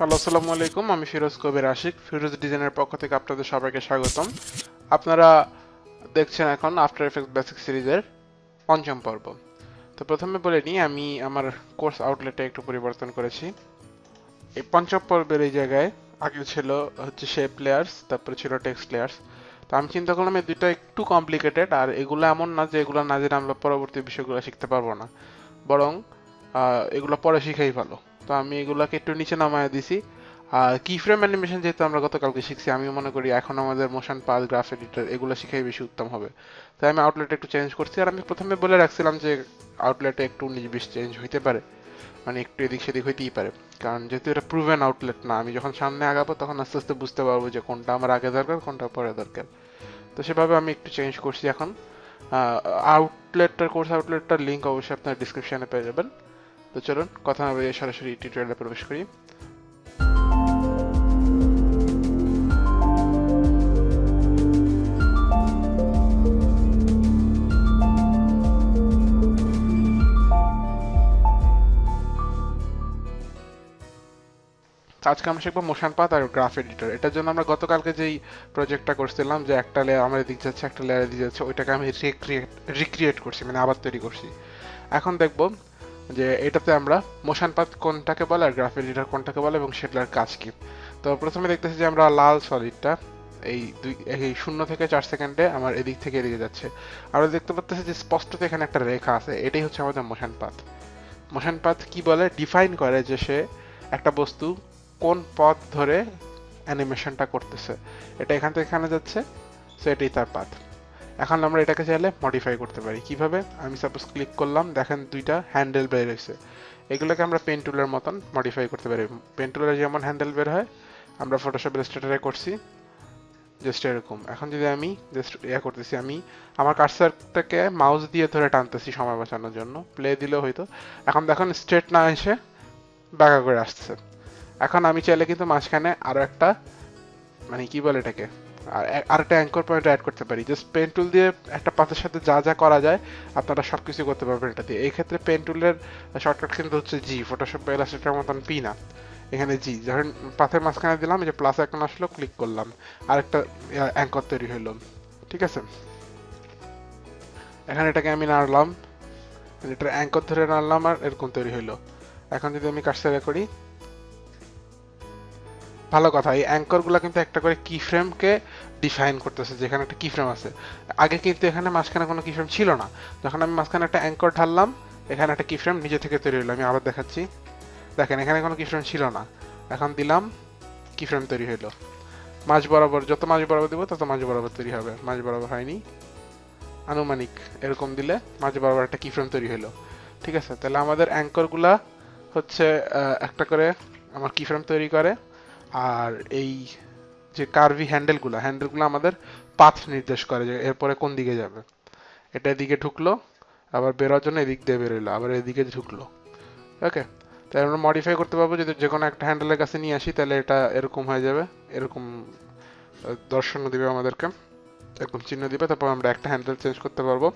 Hello, আসসালামু আলাইকুম। আমি ফিরোজ কবির আশিক, ফিরোজ ডিজাইনের পক্ষ থেকে আপনাদের সবাইকে স্বাগতম। আপনারা দেখছেন এখন আফটার এফেক্ট বেসিক সিরিজের পঞ্চম পর্ব। তো প্রথমে বলে নিই, আমি আমার কোর্স আউটলেটে একটু পরিবর্তন করেছি। এই পঞ্চম পর্বের এই জায়গায় আগে ছিল হচ্ছে শেপ লেয়ার্স তারপরে ছিল টেক্সট লেয়ার্স তো আমি চিন্তা করলাম এই দুইটা একটু কমপ্লিকেটেড আর এগুলো এমন না যে এগুলো না জেনে আমরা পরবর্তী বিষয়গুলো শিখতে পারব না। বরং এগুলো পরে শিখাই ভালো। তো আমি এগুলাকে একটু নিচে নামায় দিছি। আর কি ফ্রেম অ্যানিমেশন যেহেতু আমরা গতকালকে শিখছি, আমি মনে করি এখন আমাদের মোশন পাল গ্রাফ এডিটর এগুলো শিখাই বেশি উত্তম হবে। তাই আমি আউটলেট একটু চেঞ্জ করছি, আর আমি প্রথমে বলে রাখছিলাম যে আউটলেটে একটু উনিশ বিশ চেঞ্জ হইতে পারে। মানে একটু এদিক সেদিক হইতেই পারে। কারণ যেহেতু এটা প্রুভেন আউটলেট না, আমি যখন সামনে আগাবো তখন আস্তে আস্তে বুঝতে পারব যে কোনটা আমার আগে দরকার, কোনটা পরে দরকার। তো সেভাবে আমি একটু চেঞ্জ করছি এখন। আউটলেটটার কোর্স আউটলেটটার লিঙ্ক অবশ্যই আপনার ডিসক্রিপশনে পেয়ে যাবেন। তো চলুন, কথা না বলে সরাসরি টিউটোরিয়ালে প্রবেশ করি। আজকে আমরা শিখব মোশন পাথ আর গ্রাফ এডিটর। এটার জন্য আমরা গতকালকে যেই প্রজেক্টটা করছিলাম, যে একটা লেয়ার আমার এদিক যাচ্ছে, একটা লেয়ার এদিক যাচ্ছে, ওইটাকে আমি রিক্রিয়েট রিক্রিয়েট করছি মানে আবার তৈরি করছি। এখন দেখব যে এটাতে আমরা মোশন পাথ কোনটাকে বলে আর গ্রাফ এডিটর কোনটাকে বলে এবং সেটার কাজ কি? তো প্রথমে দেখতেছি যে আমরা লাল সলিডটা এই দুই, এই শূন্য থেকে চার সেকেন্ডে আমার এদিক থেকে এদিকে যাচ্ছে। আমরা দেখতে পাচ্ছি যে স্পষ্টত এখানে একটা রেখা আছে, এটাই হচ্ছে আমাদের মোশন পাথ মোশন পাথ কি বলে? ডিফাইন করে যে সে একটা বস্তু কোন পথ ধরে অ্যানিমেশনটা করতেছে। এটা এখান থেকে এখানে যাচ্ছে সো এটাই তার পাথ এখন আমরা এটাকে চাইলে মডিফাই করতে পারি। কীভাবে? আমি সাপোজ ক্লিক করলাম, দেখেন দুইটা হ্যান্ডেল বের হয়েছে। এগুলোকে আমরা পেন টুলের মতন মডিফাই করতে পারি। পেন টুলের যেমন হ্যান্ডেল বের হয়, আমরা ফটোশপ ইলাস্ট্রেটরে করছি জাস্ট এরকম। এখন যদি আমি জাস্ট ইয়া করতেছি, আমি আমার কার্সারটাকে মাউস দিয়ে ধরে টানতেছি সময় বাঁচানোর জন্য। প্লে দিলেও হয়তো। এখন দেখুন স্ট্রেট না এসে বাঁকা করে আসছে। এখন আমি চাইলে কিন্তু মাঝখানে আরও একটা মানে কি বলে এটাকে? আর আরেকটা অ্যাঙ্কর পয়েন্ট অ্যাড করতে পারি। জাস্ট পেন টুল দিয়ে একটা পাতের সাথে যা যা করা যায়, আপনারা সব কিছু করতে পারবেন এটা দিয়ে। এই ক্ষেত্রে পেন টুলের শর্টকাট কিন্তু হচ্ছে জি ফটোশপ বা মতন পি না। এখানে জি যখন পাথের মাঝখানে দিলাম যে প্লাস এখন আসলো ক্লিক করলাম। আরেকটা অ্যাঙ্কর তৈরি হলো। ঠিক আছে? এখানে এটাকে আমি নাড়লাম। এটা অ্যাঙ্কর ধরে নাড়লাম আর এরকম তৈরি হলো। এখন যদি আমি কাজটা করি ভালো কথা, এই অ্যাঙ্করগুলা কিন্তু একটা করে কি ফ্রেমকে ডিফাইন করতেছে, যেখানে একটা কি ফ্রেম আছে। আগে কিন্তু এখানে মাঝখানে কোনো কি ফ্রেম ছিল না। যখন আমি মাঝখানে একটা অ্যাঙ্কর ঢাললাম, এখানে একটা কি ফ্রেম নিজে থেকে তৈরি হলো, আমি আবার দেখাচ্ছি। দেখেন, এখানে কোনো কি ফ্রেম ছিল না। এখন দিলাম কি ফ্রেম তৈরি হলো। মাঝ বরাবর, যত মাঝ বরাবর দিব, তত মাঝ বরাবর তৈরি হবে। মাঝ বরাবর হয়নি। আনুমানিক এরকম দিলে মাঝ বরাবর একটা কি ফ্রেম তৈরি হলো। ঠিক আছে? তাহলে আমাদের অ্যাঙ্করগুলা হচ্ছে একটা করে আমার কি ফ্রেম তৈরি করে। আর এই যে কার্ভি হ্যান্ডেলগুলো হ্যান্ডেলগুলো আমাদের পাথ নির্দেশ করে যে এরপরে কোন দিকে যাবে। এটা এদিকে ঢুকলো, আবার বেরোর জন্য এদিক দিয়ে বেরোলো, আবার এদিকে ঢুকলো। ওকে তাই আমরা মডিফাই করতে পারব যদি যে কোনো একটা হ্যান্ডেলের কাছে নিয়ে আসি, তাহলে এটা এরকম হয়ে যাবে, এরকম দর্শন দিবে আমাদেরকে। এরকম চিহ্ন দিবে, তারপর আমরা একটা হ্যান্ডেল চেঞ্জ করতে পারব।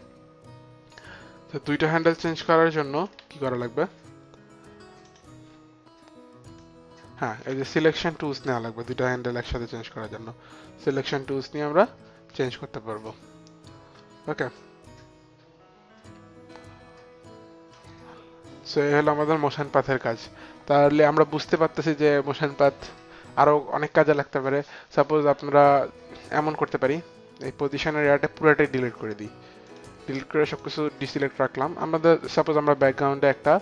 তো দুইটা হ্যান্ডেল চেঞ্জ করার জন্য কি করা লাগবে? হ্যাঁ এই যে সিলেকশন টুলস নেওয়া লাগবে দুটো হ্যান্ডেল একসাথে চেঞ্জ করার জন্য। সিলেকশন টুলস নিয়ে আমরা চেঞ্জ করতে পারব। ওকে সো এই হলো আমাদের মোশন পাথের কাজ। তাহলে আমরা বুঝতে পারতেছি যে মোশন পাথ আরও অনেক কাজে লাগতে পারে। সাপোজ আপনারা এমন করতে পারি, এই পজিশনের এরিয়াটা পুরোটাই ডিলিট করে দিই। ডিলিট করে সবকিছু ডিসিলেক্ট রাখলাম। আমাদের সাপোজ আমরা ব্যাকগ্রাউন্ডে একটা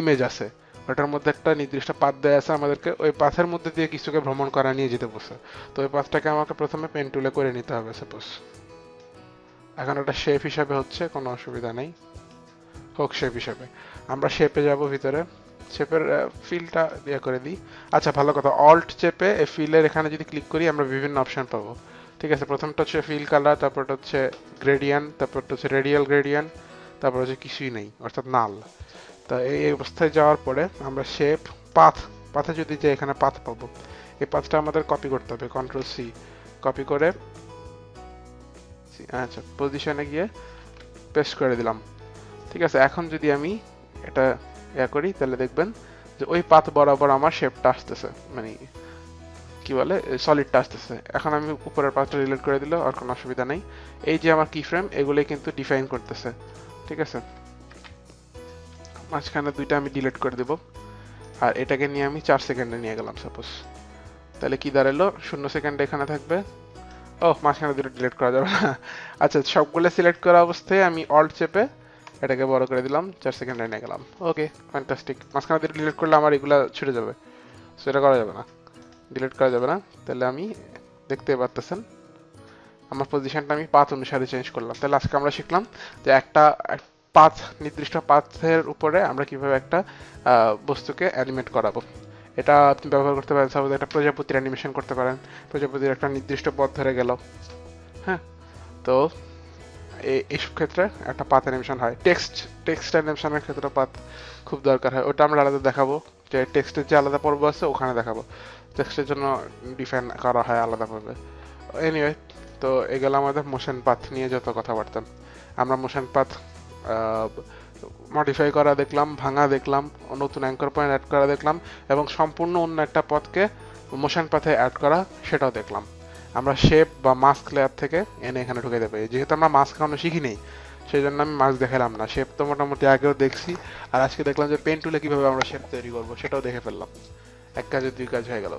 ইমেজ আছে। ওটার মধ্যে একটা নির্দিষ্ট পাথ দেয়া আছে আমাদেরকে, ওই পাথের মধ্যে দিয়ে কিছুকে ভ্রমণ করা নিয়ে যেতে বসে। তো ওই পাথটাকে আমাকে প্রথমে পেন টুলে করে নিতে হবে সাপোজ এখন ওটা শেপ হিসাবে হচ্ছে, কোনো অসুবিধা নেই। হোক শেপ হিসাবে। আমরা শেপে যাব ভিতরে। শেপের ফিলটা ইয়ে করে দিই। আচ্ছা ভালো কথা। অল্ট চেপে এই ফিলের এখানে যদি ক্লিক করি, আমরা বিভিন্ন অপশন পাবো। ঠিক আছে, প্রথমটা হচ্ছে ফিল কালার তারপরটা হচ্ছে গ্রেডিয়ান তারপরটা হচ্ছে রেডিয়াল গ্রেডিয়ান তারপর হচ্ছে কিছুই নেই, অর্থাৎ নাল তা এই অবস্থায় যাওয়ার পরে আমরা শেপ পাথ, পাথে যদি যে এখানে পাথ পাবো, এই পাথটা আমাদের কপি করতে হবে কন্ট্রোল সি কপি করে আচ্ছা পজিশনে গিয়ে পেস্ট করে দিলাম। ঠিক আছে, এখন যদি আমি এটা ইয়া করি, তাহলে দেখবেন যে ওই পাথ বরাবর আমার শেপটা আসতেছে মানে কি বলে সলিডটা আসতেছে। এখন আমি উপরের পাথটা রিলেট করে দিলে আর কোনো অসুবিধা নেই। এই যে আমার কি ফ্রেম এগুলোই কিন্তু ডিফাইন করতেছে। ঠিক আছে? মাঝখানে দুইটা আমি ডিলিট করে দেব। আর এটাকে নিয়ে আমি চার সেকেন্ডে নিয়ে গেলাম সাপোজ তাহলে কি দাঁড়াল? শূন্য সেকেন্ডে এখানে থাকবে। ও মাঝখানে দুটো ডিলিট করা যাবে না। আচ্ছা সবগুলো সিলেক্ট করা অবস্থায় আমি অল্ট চেপে এটাকে বড় করে দিলাম, চার সেকেন্ডে নিয়ে গেলাম। ওকে ফ্যান্টাস্টিক মাঝখানে দুটো ডিলিট করলে আমার এগুলো ছুটে যাবে। সো এটা করা যাবে না। ডিলিট করা যাবে না। তাহলে আমি দেখতে পারতেছেন। আমার পজিশনটা আমি পাথ অনুসারে চেঞ্জ করলাম। তাহলে আজকে আমরা শিখলাম যে একটা পাথ, নির্দিষ্ট পাথের উপরে আমরা কীভাবে একটা বস্তুকে অ্যানিমেট করাবো। এটা আপনি ব্যবহার করতে পারেন সাপোজ একটা প্রজাপতির অ্যানিমেশন করতে পারেন। প্রজাপতির একটা নির্দিষ্ট পথ ধরে গেল। হ্যাঁ? তো এইসব ক্ষেত্রে একটা পাথ অ্যানিমেশন হয়। টেক্সট টেক্সট অ্যানিমেশনের ক্ষেত্রে পাথ খুব দরকার হয়। ওটা আমরা আলাদা দেখাবো। যে টেক্সটের যে আলাদা পর্ব আছে, ওখানে দেখাবো। টেক্সটের জন্য ডিফাইন করা হয় আলাদাভাবে। এনিওয়ে তো এগুলো আমাদের মোশন পাথ নিয়ে যত কথাবার্তা। আমরা মোশন পাথ মডিফাই করা দেখলাম, ভাঙা দেখলাম, নতুন অ্যাঙ্কর পয়েন্ট অ্যাড করা দেখলাম এবং সম্পূর্ণ অন্য একটা পথকে মোশন পাথে অ্যাড করা সেটাও দেখলাম। আমরা শেপ বা মাস্ক লেয়ার থেকে এনে এখানে ঢুকে দেবে যেহেতু আমরা মাস্ক এখনও শিখি নেই সেই জন্য আমি মাস্ক দেখালাম না। শেপ তো মোটামুটি আগেও দেখছি। আর আজকে দেখলাম যে পেন টুলে কীভাবে আমরা শেপ তৈরি করব সেটাও দেখে ফেললাম। এক কাজে, দুই কাজ হয়ে গেল।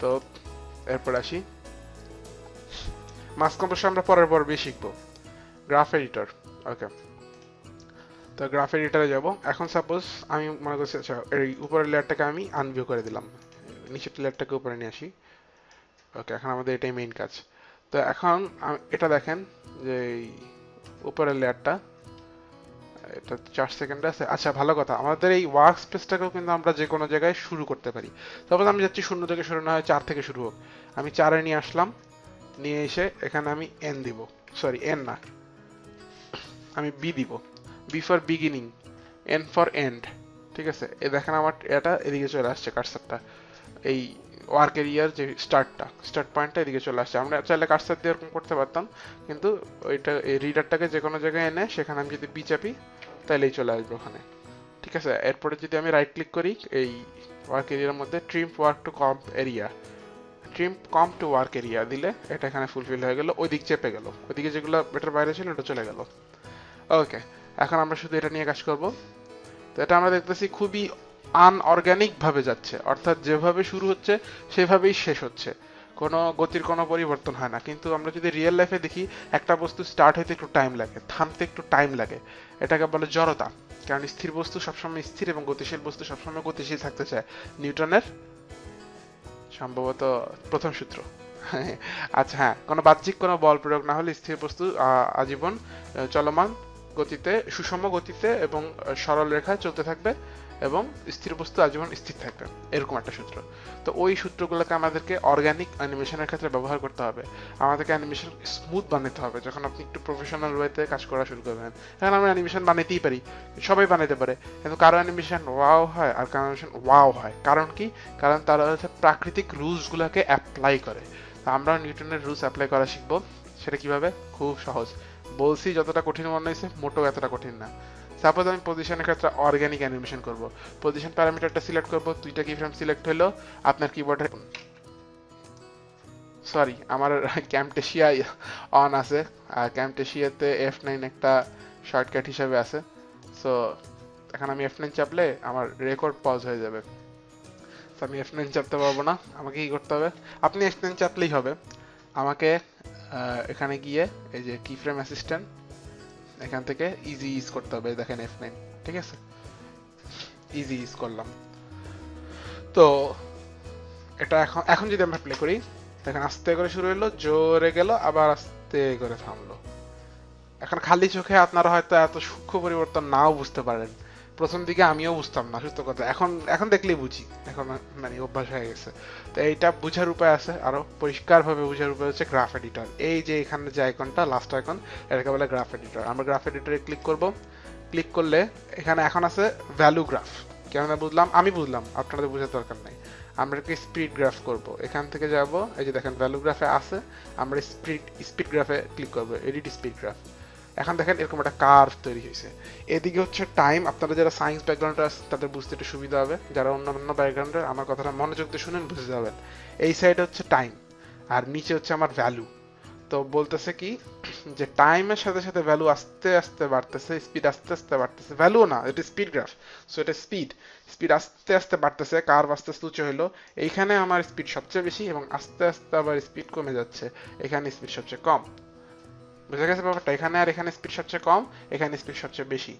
তো এরপর আসি। মাস্ক অবশ্য আমরা পরের পর্বে শিখব। গ্রাফ এডিটর ওকে তো গ্রাফ এডিটরে যাব। এখন সাপোজ আমি মনে করছি আচ্ছা এই উপরের লেয়ারটাকে আমি আনভিউ করে দিলাম। নিচের লেয়ারটাকে উপরে নিয়ে আসি। ওকে এখন আমাদের এটাই মেইন কাজ। তো এখন এটা দেখেন যে এই উপরের লেয়ারটা এটা চার সেকেন্ডে আছে। আচ্ছা ভালো কথা। আমাদের এই ওয়ার্ক স্পেসটাকেও কিন্তু আমরা যে কোনো জায়গায় শুরু করতে পারি। সাপোজ আমি যাচ্ছি শূন্য থেকে শুরু না হয় চার থেকে শুরু হোক। আমি চারে নিয়ে আসলাম, নিয়ে এসে এখানে আমি এন দিব। সরি এন না। আমি বি দিব। B for beginning N for end ঠিক আছে? এ দেখেন আমার এটা এদিকে চলে আসছে কার্সারটা এই ওয়ার্ক এরিয়ার যে স্টার্টটা স্টার্ট পয়েন্টটা এদিকে চলে আসছে। আমরা চাইলে কার্সার দিয়ে এরকম করতে পারতাম, কিন্তু ওইটা, এই রিডারটাকে যে কোনো জায়গায় এনে সেখানে আমি যদি বি চাপি তাহলেই চলে আসবে ওখানে। ঠিক আছে? এরপরে যদি আমি রাইট ক্লিক করি, এই ওয়ার্ক এরিয়ার মধ্যে trim work to comp area trim comp to work area দিলে এটা এখানে ফুলফিল হয়ে গেল ওই দিক চেপে গেল। ওইদিকে যেগুলো বেটার বাইরে ছিল, ওটা চলে গেল। ওকে এখন আমরা শুধু এটা নিয়ে কাজ করব। তো এটা আমরা দেখতেছি খুবই আনঅর্গ্যানিক ভাবে যাচ্ছে। অর্থাৎ যেভাবে শুরু হচ্ছে, সেভাবেই শেষ হচ্ছে। কোনো গতির কোনো পরিবর্তন হয় না। কিন্তু আমরা যদি রিয়েল লাইফে দেখি, একটা বস্তু স্টার্ট হইতে একটু টাইম লাগে, থামতে একটু টাইম লাগে। এটাকে বলে জড়তা। কারণ স্থির বস্তু সবসময় স্থির এবং গতিশীল বস্তু সবসময় গতিশীল থাকতে চায়। নিউটনের সম্ভবত প্রথম সূত্র। আচ্ছা হ্যাঁ কোনো বাহ্যিক কোনো বল প্রয়োগ না হলে স্থির বস্তু আজীবন চলমান গতিতে, সুষম গতিতে এবং সরল রেখায় চলতে থাকবে এবং স্থির বস্তু আজীবন স্থির থাকবে। এরকম একটা সূত্র। তো ওই সূত্রগুলোকে আমাদেরকে অর্গানিক অ্যানিমেশনের ক্ষেত্রে ব্যবহার করতে হবে। আমাদেরকে অ্যানিমেশন স্মুথ বানাতে হবে। যখন আপনি একটু প্রফেশনাল ওয়েতে কাজ করা শুরু করবেন এখন আমরা অ্যানিমেশন বানাতেই পারি। সবাই বানাতে পারে। কিন্তু কারও অ্যানিমেশন ওয়াও হয় আর কারও অ্যানিমেশন ওয়াও হয়। কারণ কি? কারণ তারা হচ্ছে প্রাকৃতিক রুলসগুলোকে অ্যাপ্লাই করে। তো আমরা নিউটনের রুলস অ্যাপ্লাই করা শিখব। সেটা কীভাবে? খুব সহজ। বলছি যতটা কঠিন মনে হয়েছে, মোটেও এতটা কঠিন না। সাপোজ আমি পজিশনের ক্ষেত্রে অর্গানিক অ্যানিমেশন করব। পজিশন প্যারামিটারটা সিলেক্ট করব, দুইটা কি ফ্রেম সিলেক্ট হলো, আপনার কিবোর্ডে সরি আমার ক্যামটেশিয়া অন আছে, আর ক্যামটেশিয়াতে এফ নাইন একটা শর্টকাট হিসাবে আছে। সো এখন আমি এফ নাইন চাপলে আমার রেকর্ড পজ হয়ে যাবে। আমি এফ নাইন চাপতে পারব না, আমাকে কি করতে হবে? আপনি এফ নাইন চাপলেই হবে। আমাকে এখানে গিয়ে এই যে কি ফ্রেম অ্যাসিস্ট্যান্ট এখান থেকে ইজি ইউজ করতে হবে, দেখেন এফ নাইন ঠিক আছে? ইজি ইউজ করলাম। তো, এটা এখন এখন যদি আমরা প্লে করি, দেখেন আস্তে করে শুরু হলো, জোরে গেল, আবার আস্তে করে থামলো। এখন খালি চোখে আপনারা হয়তো এত সূক্ষ্ম পরিবর্তন নাও বুঝতে পারেন। প্রথম দিকে আমিও বুঝতাম না, সত্য কথা। এখন এখন দেখলেই বুঝি, এখন মানে অভ্যাস হয়ে গেছে। তো এইটা বুঝার উপায় আছে আরও, পরিষ্কারভাবে বুঝার উপায় হচ্ছে গ্রাফ এডিটর এই যে এখানে যে আইকনটা লাস্ট আইকন এটাকে বলে গ্রাফ এডিটর আমরা গ্রাফ এডিটরে ক্লিক করব। ক্লিক করলে এখানে এখন আছে ভ্যালু গ্রাফ কেমন বুঝলাম, আমি বুঝলাম, আপনাদের বোঝার দরকার নাই। আমরা কি স্পিড গ্রাফ করব। এখান থেকে যাব, এই যে দেখেন ভ্যালু গ্রাফে আছে, আমরা স্পিড স্পিড গ্রাফে ক্লিক করব এডিট স্পিড গ্রাফ এখন দেখেন এরকম একটা কার্ভ তৈরি হয়েছে। এদিকে হচ্ছে টাইম আপনারা যারা সায়েন্স ব্যাকগ্রাউন্ডে আছে তাদের বুঝতে একটু সুবিধা হবে। যারা অন্যান্য ব্যাকগ্রাউন্ডের আমার কথাটা মনোযোগ দিয়ে শুনেন, বুঝে যাবেন। এই সাইডে হচ্ছে টাইম আর নিচে হচ্ছে আমার ভ্যালু তো বলতেছে কি, যে টাইমের সাথে সাথে ভ্যালু আস্তে আস্তে বাড়তেছে স্পিড আস্তে আস্তে বাড়তেছে। ভ্যালু না, এটা স্পিড গ্রাফ সো এটা স্পিড স্পিড আস্তে আস্তে বাড়তেছে কার্ভ আস্তে আস্তে উঁচু হলো এইখানে আমার স্পিড সবচেয়ে বেশি এবং আস্তে আস্তে আবার স্পিড কমে যাচ্ছে। এখানে স্পিড সবচেয়ে কম। বুঝা গেছে ব্যাপারটা? এখানে আর এখানে স্পিড সবচেয়ে কম, এখানে স্পিড সবচেয়ে বেশি।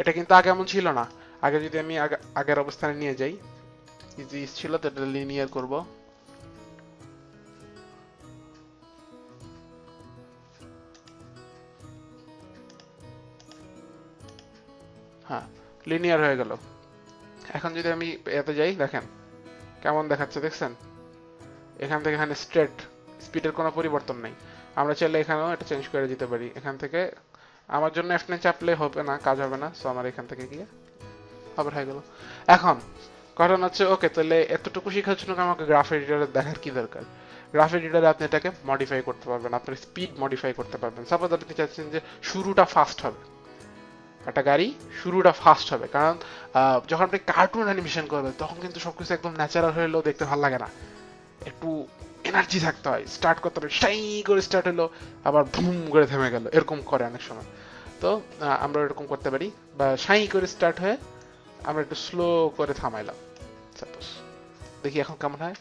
এটা কিন্তু আগে এমন ছিল না। আগে যদি আমি আগের অবস্থানে নিয়ে যাই ইজি ছিল, তো এটা লিনিয়ার করব। হ্যাঁ লিনিয়ার হয়ে গেল। এখন যদি আমি এতে যাই, দেখেন, কেমন দেখাচ্ছে, দেখছেন? এখান থেকে এখানে স্ট্রেট স্পিডের কোনো পরিবর্তন নেই। আমরা চাইলে এখানেও এটা চেঞ্জ করে দিতে পারি। এখান থেকে আমার জন্য এফ চাপলে হবে না, কাজ হবে না সো আমার এখান থেকে গিয়ে আবার হয়ে গেল। এখন কারণ হচ্ছে ওকে তাহলে এতটুকু শেখার জন্য আমাকে গ্রাফ এডিটরে দেখার কি দরকার? গ্রাফ এডিটরে আপনি এটাকে মডিফাই করতে পারবেন, আপনার স্পিড মডিফাই করতে পারবেন। সাপোজ আপনি চাচ্ছেন যে শুরুটা ফাস্ট হবে। একটা গাড়ি শুরুটা ফাস্ট হবে, কারণ যখন আপনি কার্টুন অ্যানিমেশন করবেন, তখন কিন্তু সবকিছু একদম ন্যাচারাল হলেও দেখতে ভালো লাগে না। একটু এনার্জি থাকতে হয়। স্টার্ট করতে হবে। সাই করে স্টার্ট হলো, আবার ভুম করে থেমে গেল। এরকম করে অনেক সময়। তো আমরা এরকম করতে পারি। বা সাই করে স্টার্ট হয়ে আমরা একটু স্লো করে থামাইলাম। সাপোজ দেখি এখন কেমন হয়।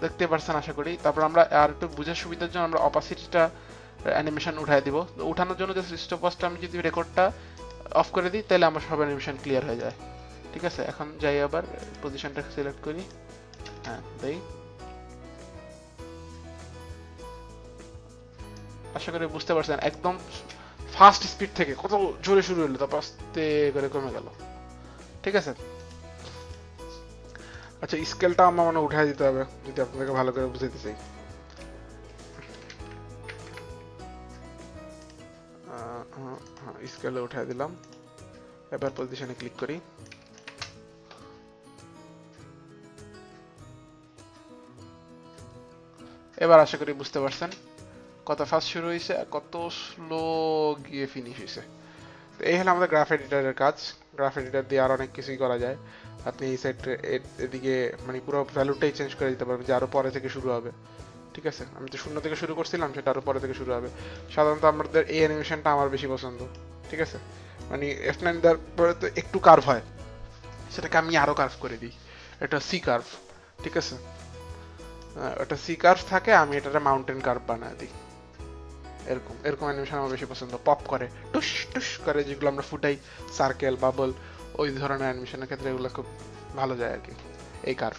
দেখতে পারছেন আশা করি। তারপর আমরা আর একটু বুঝার সুবিধার জন্য আমরা অপাসিটিটা অ্যানিমেশন উঠাই দিব। উঠানোর জন্য জাস্ট স্টপওয়াচটা আমি যদি রেকর্ডটা অফ করে দিই, তাহলে আমার সব অ্যানিমেশন ক্লিয়ার হয়ে যায়। ঠিক আছে, এখন যাই আবার পজিশনটা সিলেক্ট করি। হ্যাঁ দেই। আশা করি বুঝতে পারছেন, একদম ফাস্ট স্পিড থেকে কত জোরে শুরু হলো, তারপর আস্তে করে কমে গেল। ঠিক আছে? আচ্ছা স্কেলটা আমার মনে উঠাই দিতে হবে, যদি আপনাদেরকে ভালো করে বুঝাইতে চাই। স্কেলে উঠাই দিলাম। এবার পজিশনে ক্লিক করি। এবার আশা করি বুঝতে পারছেন কত ফাস্ট শুরু হয়েছে আর কত স্লো গিয়ে ফিনিশ হয়েছে তো এই হলো আমাদের গ্রাফ এডিটরের কাজ। গ্রাফ এডিটর দিয়ে আর অনেক কিছুই করা যায়। আপনি এই সাইড এদিকে মানে পুরো ভ্যালুটাই চেঞ্জ করে দিতে পারবেন যে আরও পরে থেকে শুরু হবে। ঠিক আছে? আমি তো শূন্য থেকে শুরু করছিলাম, সেটা আরও পরে থেকে শুরু হবে। সাধারণত আমাদের এই অ্যানিমেশনটা আমার বেশি পছন্দ। ঠিক আছে? মানে এফ নাইন দেওয়ার পরে তো একটু কার্ভ হয়। সেটাকে আমি আরও কার্ভ করে দিই। এটা সি কার্ভ ঠিক আছে? ওটা সি কার্ভ থাকে, আমি এটাতে মাউন্টেন কার্ভ বানায় দিই। এরকম এরকম অ্যানিমেশন আমার বেশি পছন্দ। পপ করে, টুস টুস করে, যেগুলো আমরা ফুটাই সার্কেল বাবল ওই ধরনের অ্যানিমেশনের ক্ষেত্রে এগুলো খুব ভালো যায় আর কি, এই কার্ভ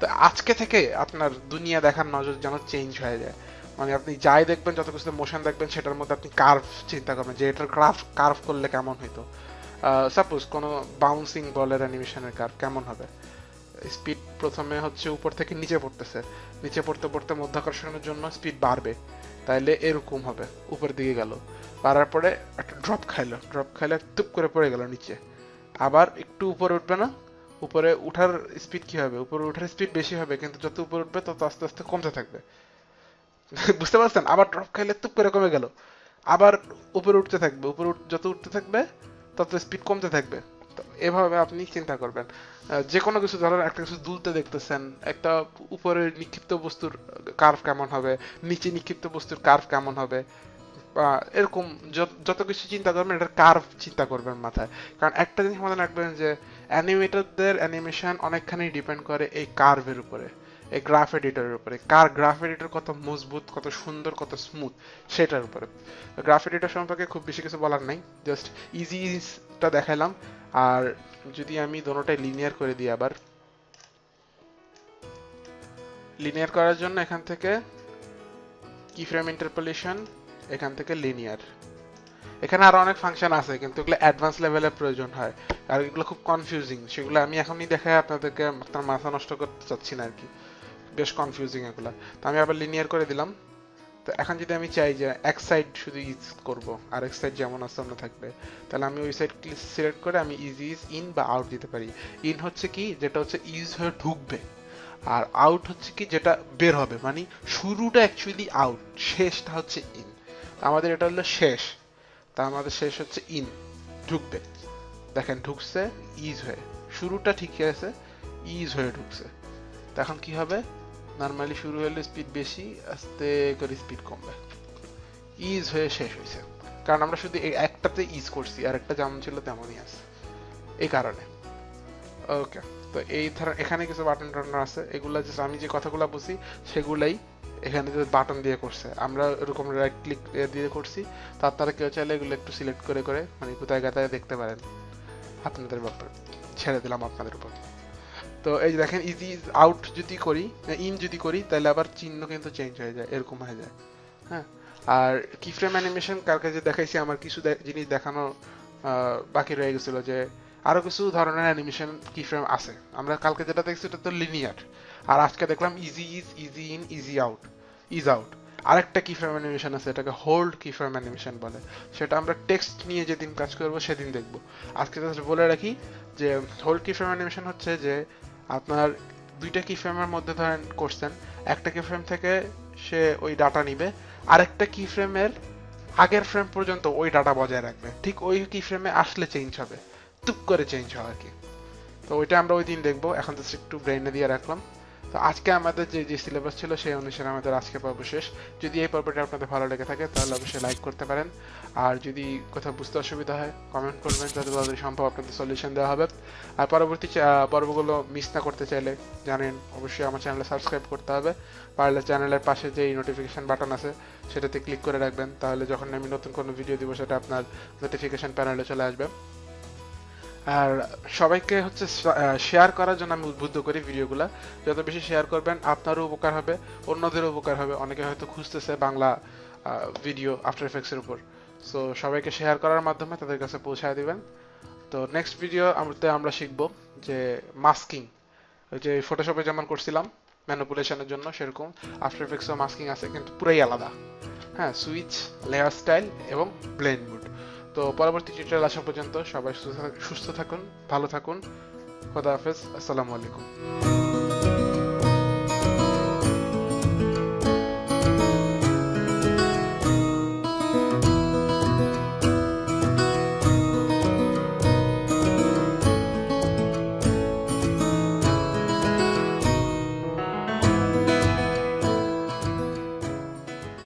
তো আজকে থেকে আপনার দুনিয়া দেখার নজর যেন চেঞ্জ হয়ে যায়। মানে আপনি যাই দেখবেন, যত কিছু মোশন দেখবেন, সেটার মধ্যে আপনি কার্ভ চিন্তা করবেন যে এটার কার্ভ কার্ভ করলে কেমন হইতো। সাপোজ কোনো বাউন্সিং বলের অ্যানিমেশনের কার্ভ কেমন হবে? স্পিড প্রথমে হচ্ছে উপর থেকে নিচে পড়তেছে। নিচে পড়তে পড়তে মধ্যাকর্ষণের জন্য স্পিড বাড়বে। তাইলে এরকম হবে, উপরের দিকে গেল। বাড়ার পরে একটা ড্রপ খাইলো ড্রপ খাইলে তুপ করে পড়ে গেল নিচে। আবার একটু উপরে উঠবে না, উপরে উঠার স্পিড কি হবে? উপরে উঠার স্পিড বেশি হবে, কিন্তু যত উপরে উঠবে তত আস্তে আস্তে কমতে থাকবে। বুঝতে পারছেন? আবার ড্রপ খাইলে তুপ করে কমে গেল। আবার উপরে উঠতে থাকবে, উপরে যত উঠতে থাকবে, তত স্পিড কমতে থাকবে। এভাবে আপনি চিন্তা করবেন। যে কোনো কিছু ধরেন, একটা কিছু দুলতে দেখতেছেন, একটা উপরে নিক্ষিপ্ত বস্তুর কার্ভ কেমন হবে, নিচে নিক্ষিপ্ত বস্তুর কার্ভ কেমন হবে, বা এরকম যত- কিছু চিন্তা করবেন, এটার কার্ভ চিন্তা করবেন মাথায়। কারণ একটা জিনিস মনে রাখবেন যে অ্যানিমেটরদের অ্যানিমেশন অনেকখানি ডিপেন্ড করে এই কার্ভের উপরে, এই গ্রাফ এডিটরের উপরে। কার গ্রাফ এডিটর কত মজবুত, কত সুন্দর, কত স্মুথ সেটার উপরে। গ্রাফ এডিটর সম্পর্কে খুব বেশি কিছু বলার নাই জাস্ট ইজিটা দেখাইলাম। আর যদি আমি দোনোটাই লিনিয়ার করে দিই আবার লিনিয়ার করার জন্য এখান থেকে কি ফ্রেম ইন্টারপোলেশন এখান থেকে লিনিয়ার এখানে আরও অনেক ফাংশন আছে, কিন্তু এগুলো অ্যাডভান্স লেভেলের প্রয়োজন হয়, আর এগুলো খুব কনফিউজিং সেগুলো আমি এখনই দেখাই আপনাদেরকে, আপনার মাথা নষ্ট করতে চাচ্ছি না আর কি। বেশ কনফিউজিং এগুলা। তো আমি আবার লিনিয়ার করে দিলাম। তো এখন যদি আমি চাই যে এক সাইড শুধু ইউজ করব, আর এক সাইড যেমন আছে অন্য থাকবে, তাহলে আমি ওই সাইড সিলেক্ট করে আমি ইজি ইজ ইন বা আউট দিতে পারি। ইন হচ্ছে কি, যেটা হচ্ছে ইউজ হয়ে ঢুকবে, আর আউট হচ্ছে কি, যেটা বের হবে মানে শুরুটা অ্যাকচুয়ালি আউট শেষটা হচ্ছে ইন আমাদের এটা হলো শেষ, তা আমাদের শেষ হচ্ছে ইন ঢুকবে। দেখেন ঢুকছে ইজ হয়ে, শুরুটা ঠিকই আছে ইজ হয়ে ঢুকছে। এখন কি হবে? নর্মালি শুরু হলে স্পিড বেশি, আস্তে করে স্পিড কমবে। ইজ হয়ে শেষ হয়েছে। কারণ আমরা শুধু একটাতে ইজ করছি, আর একটা যেমন ছিল তেমনই আছে। এই কারণে। ওকে তো এই এখানে কিছু বাটন টাটন আছে, এগুলা আমি যে কথাগুলো বুঝি সেগুলাই এখানে যে বাটন দিয়ে করছে। আমরা এরকম রাইট ক্লিক দিয়ে করছি, তার তারা কেউ চাইলে এগুলো একটু সিলেক্ট করে করে মানে কোথায় গাতায় দেখতে পারেন। আপনাদের ব্যাপার। ছেড়ে দিলাম আপনাদের উপর। তো এই দেখেন ইজি আউট যদি করি ইন যদি করি, তাহলে আবার চিহ্ন কিন্তু চেঞ্জ হয়ে যায়, এরকম হয়ে যায়। হ্যাঁ? আর কি ফ্রেম অ্যানিমেশন কার কাছে দেখাইছি, আমার কিছু জিনিস দেখানো বাকি রয়ে গেছিল যে, আরও কিছু ধরনের অ্যানিমেশন কি ফ্রেম আছে। আমরা কালকে যেটা দেখছি ওটা তো লিনিয়ার আর আজকে দেখলাম easy ease easy in easy out ease out আরেকটা কি ফ্রেম অ্যানিমেশন আছে, এটাকে হোল্ড কি ফ্রেম অ্যানিমেশন বলে। সেটা আমরা টেক্সট নিয়ে যেদিন কাজ করব, সেদিন দেখব। আজকে বলে রাখি যে হোল্ড কি ফ্রেম অ্যানিমেশন হচ্ছে যে আপনার দুইটা কি ফ্রেমের মধ্যে ধরেন করছেন। একটা কি ফ্রেম থেকে সে ওই ডাটা নিবে। আরেকটা কি ফ্রেমের আগের ফ্রেম পর্যন্ত ওই ডাটা বজায় রাখবে। ঠিক ওই কি ফ্রেমে আসলে চেঞ্জ হবে। টুপ করে চেঞ্জ হয় আর কি। তো ওইটা আমরা ওই দিন দেখব। এখন তো একটু ব্রেনে দিয়ে রাখলাম। তো আজকে আমাদের যে যে সিলেবাস ছিল সেই অনুসারে আমাদের আজকে পর্ব শেষ। যদি এই পর্বটা আপনাদের ভালো লেগে থাকে, তাহলে অবশ্যই লাইক করতে পারেন। আর যদি কোথাও বুঝতে অসুবিধা হয় কমেন্ট করবেন, যত তাড়াতাড়ি সম্ভব আপনাদের সলিউশন দেওয়া হবে। আর পরবর্তী পর্বগুলো মিস না করতে চাইলে জানেন, অবশ্যই আমার চ্যানেলে সাবস্ক্রাইব করতে হবে। পারলে চ্যানেলের পাশে যে নোটিফিকেশন বাটন আছে, সেটাতে ক্লিক করে রাখবেন। তাহলে যখন আমি নতুন কোনো ভিডিও দিব, সেটা আপনার নোটিফিকেশন প্যানেলে চলে আসবে। আর সবাইকে হচ্ছে শেয়ার করার জন্য আমি উদ্বুদ্ধ করি ভিডিওগুলো। যত বেশি শেয়ার করবেন, আপনারও উপকার হবে, অন্যদেরও উপকার হবে। অনেকে হয়তো খুঁজতেছে বাংলা ভিডিও আফটার এফেক্টসের উপর। সো সবাইকে শেয়ার করার মাধ্যমে তাদের কাছে পৌঁছায় দিবেন। তো নেক্সট ভিডিও আমরা শিখব যে মাস্কিং ওই যে ফটোশপে যেমন করছিলাম ম্যানিপুলেশনের জন্য সেরকম। আফটার এফেক্টসও মাস্কিং আছে, কিন্তু পুরাই আলাদা। হ্যাঁ সুইচ লেয়ার স্টাইল এবং ব্লেন্ড মুড তো পরবর্তী টিউটোরিয়াল আসা পর্যন্ত সবাই সুস্থ থাক- সুস্থ থাকুন, ভালো থাকুন। খোদা হাফেজ, আসসালামু আলাইকুম।